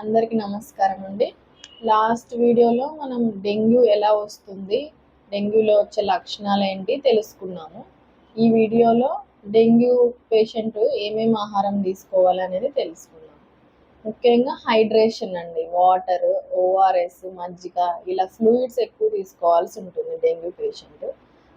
అందరికీ నమస్కారం అండి. లాస్ట్ వీడియోలో మనం డెంగ్యూ ఎలా వస్తుంది డెంగ్యూలో వచ్చే లక్షణాలు ఏంటి తెలుసుకున్నాము. ఈ వీడియోలో డెంగ్యూ పేషెంట్ ఏమేమి ఆహారం తీసుకోవాలి అనేది తెలుసుకున్నాం ముఖ్యంగా హైడ్రేషన్ అండి వాటర్ ఓఆర్ఎస్ మజ్జిగ ఇలా ఫ్లూయిడ్స్ ఎక్కువ తీసుకోవాల్సి ఉంటుంది డెంగ్యూ పేషెంట్.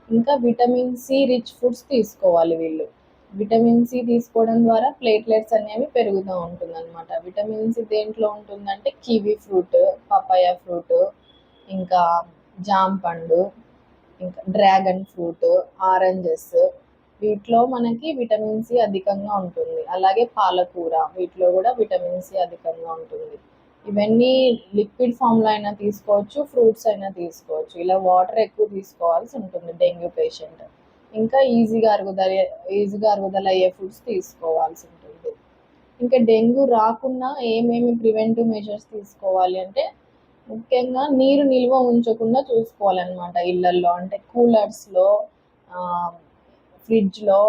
ఇంకా విటమిన్ సి రిచ్ ఫుడ్స్ తీసుకోవాలి వీళ్ళు. విటమిన్ సి తీసుకోవడం ద్వారా ప్లేట్లెట్స్ అనేవి పెరుగుతూ ఉంటుందన్నమాట. విటమిన్ సి దేంట్లో ఉంటుందంటే కివీ ఫ్రూట్ పపాయ ఫ్రూట్ ఇంకా జామ్ పండు ఇంకా డ్రాగన్ ఫ్రూట్ ఆరెంజెస్. వీటిలో మనకి విటమిన్ సి అధికంగా ఉంటుంది. అలాగే పాలకూర వీటిలో కూడా విటమిన్ సి అధికంగా ఉంటుంది. ఇవన్నీ లిక్విడ్ ఫామ్లో అయినా తీసుకోవచ్చు ఫ్రూట్స్ అయినా తీసుకోవచ్చు. ఇలా వాటర్ ఎక్కువ తీసుకోవాల్సి ఉంటుంది డెంగ్యూ పేషెంట్. ఇంకా ఈజీగా అరుగుదల ఈజీగా అరుగుదల అయ్యే ఫుడ్స్ తీసుకోవాల్సి ఉంటుంది. ఇంకా డెంగ్యూ రాకుండా ఏమేమి ప్రివెంటివ్ మెజర్స్ తీసుకోవాలి అంటే ముఖ్యంగా నీరు నిల్వ ఉంచకుండా చూసుకోవాలన్నమాట ఇళ్ళల్లో అంటే కూలర్స్లో ఫ్రిడ్జ్లో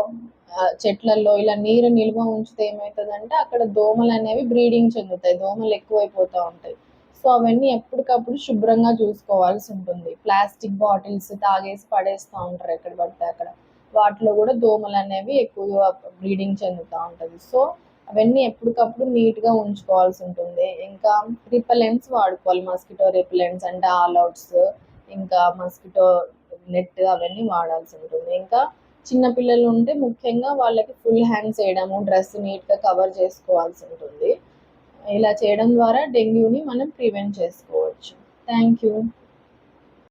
చెట్లల్లో ఇలా నీరు నిల్వ ఉంచితే ఏమవుతుందంటే అక్కడ దోమలు అనేవి బ్రీడింగ్ చెందుతాయి. దోమలు ఎక్కువైపోతూ ఉంటాయి. సో అవన్నీ ఎప్పటికప్పుడు శుభ్రంగా చూసుకోవాల్సి ఉంటుంది. ప్లాస్టిక్ బాటిల్స్ తాగేసి పడేస్తూ ఉంటారు ఎక్కడ పడితే అక్కడ. వాటిలో కూడా దోమలు అనేవి ఎక్కువగా బ్రీడింగ్ చెందుతూ ఉంటుంది. సో అవన్నీ ఎప్పటికప్పుడు నీట్గా ఉంచుకోవాల్సి ఉంటుంది. ఇంకా రిపెలెంట్స్ వాడుకోవాలి. మస్కిటో రిపెలెంట్స్ అంటే ఆల్ అవుట్స్ ఇంకా మస్కిటో నెట్ అవన్నీ వాడాల్సి ఉంటుంది. ఇంకా చిన్న పిల్లలు ఉంటే ముఖ్యంగా వాళ్ళకి ఫుల్ హ్యాండ్స్ వేయడము డ్రెస్ నీట్గా కవర్ చేసుకోవాల్సి ఉంటుంది. ఇలా చేయడం ద్వారా డెంగ్యూని మనం ప్రివెంట్ చేసుకోవచ్చు. Thank you.